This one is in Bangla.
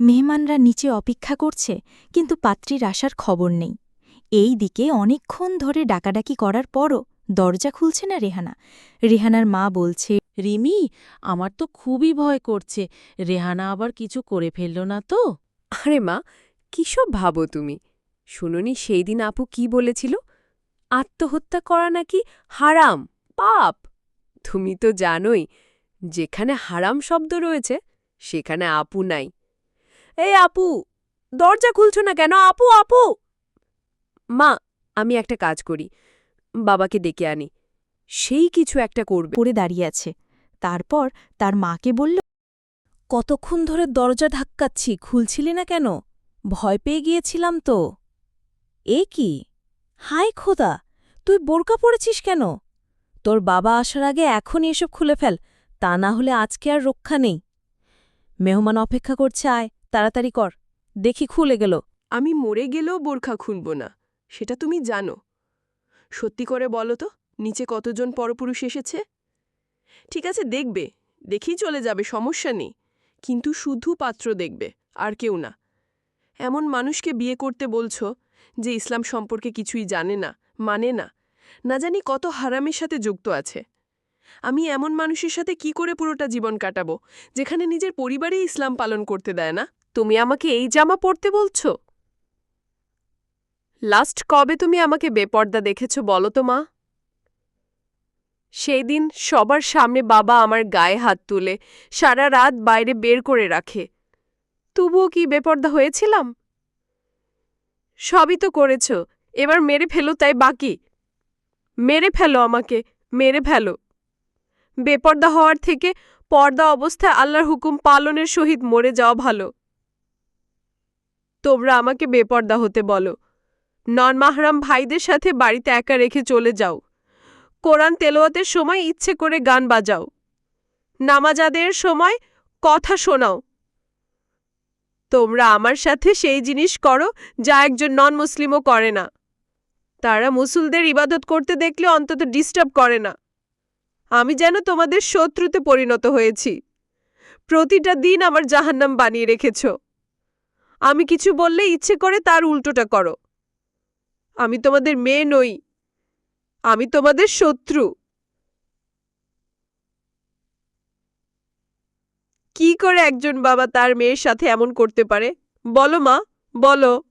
মেহমানরা নিচে অপেক্ষা করছে কিন্তু পাত্রীর আসার খবর নেই। এই দিকে অনেকক্ষণ ধরে ডাকাডাকি করার পরও দরজা খুলছে না রেহানা। রেহানার মা বলছে রিমি আমার তো খুবই ভয় করছে। রেহানা আবার কিছু করে ফেলল না তো? আরে মা কিসব ভাবো তুমি? শুনুনি সেই দিন আপু কি বলেছিল? আত্মহত্যা করা নাকি হারাম পাপ? তুমি তো জানোই যেখানে হারাম শব্দ রয়েছে সেখানে আপু নাই। এই আপু, দরজা খুলছো না কেন? আপু আপু! মা, আমি একটা কাজ করি, বাবাকে ডেকে আনি। সেই কিছু একটা করবে। পড়ে দাঁড়িয়ে আছে। তারপর তার মাকে বলল, কতক্ষণ ধরে দরজা ধাক্কাচ্ছি, খুলছিলি না কেন? ভয় পেয়ে গিয়েছিলাম তো। এ কি? হাই খোদা! তুই বোরকা পড়েছিস কেন? তোর বাবা আসার আগে এখনই এসব খুলে ফেল, তা না হলে আজকে আর রক্ষা নেই। মেহমান অপেক্ষা করছে, আয়। তাড়াতাড়ি কর, দেখি খুলে গেল। আমি মরে গেলেও বোরখা খুনব না, সেটা তুমি জানো। সত্যি করে বলো তো, নিচে কতজন পরপুরুষ এসেছে? ঠিক আছে, দেখবে, দেখেই চলে যাবে, সমস্যা নেই। কিন্তু শুধু পাত্র দেখবে, আর কেউ না। এমন মানুষকে বিয়ে করতে বলছো যে ইসলাম সম্পর্কে কিছুই জানে না মানে না। না জানি কত হারামের সাথে যুক্ত আছে। আমি এমন মানুষের সাথে কি করে পুরোটা জীবন কাটাবো? যেখানে নিজের পরিবারেই ইসলাম পালন করতে দেয় না। তুমি আমাকে এই জামা পরতে বলছো? লাস্ট কবে তুমি আমাকে বেপর্দা দেখেছ বলো তো মা? সেই দিন সবার সামনে বাবা আমার গায়ে হাত তুলে সারা রাত বাইরে বের করে রাখে। তবুও কি বেপর্দা হয়েছিলাম? সবই তো করেছ, এবার মেরে ফেলো তাই বাকি। মেরে ফেলো আমাকে, মেরে ফেলো। বেপর্দা হওয়ার থেকে পর্দা অবস্থায় আল্লাহর হুকুম পালনের সহিত মরে যাওয়া ভালো। তোমরা আমাকে বেপর্দা হতে বলো। নন মাহরাম ভাইদের সাথে বাড়িতে একা রেখে চলে যাও। কোরআন তেলোয়াতের সময় ইচ্ছে করে গান বাজাও। নামাজাদের সময় কথা শোনাও। তোমরা আমার সাথে সেই জিনিস করো যা একজন নন মুসলিমও করে না। তারা মুসুলদের ইবাদত করতে দেখলে অন্তত ডিস্টার্ব করে না। আমি যেন তোমাদের শত্রুতে পরিণত হয়েছি। প্রতিটা দিন আমার জাহান্নাম বানিয়ে রেখেছ। আমি কিছু বললে ইচ্ছে করে তার উল্টোটা করো। আমি তোমাদের মেয়ে নই, আমি তোমাদের শত্রু। কি করে একজন বাবা তার মেয়ের সাথে এমন করতে পারে? বলো মা, বলো।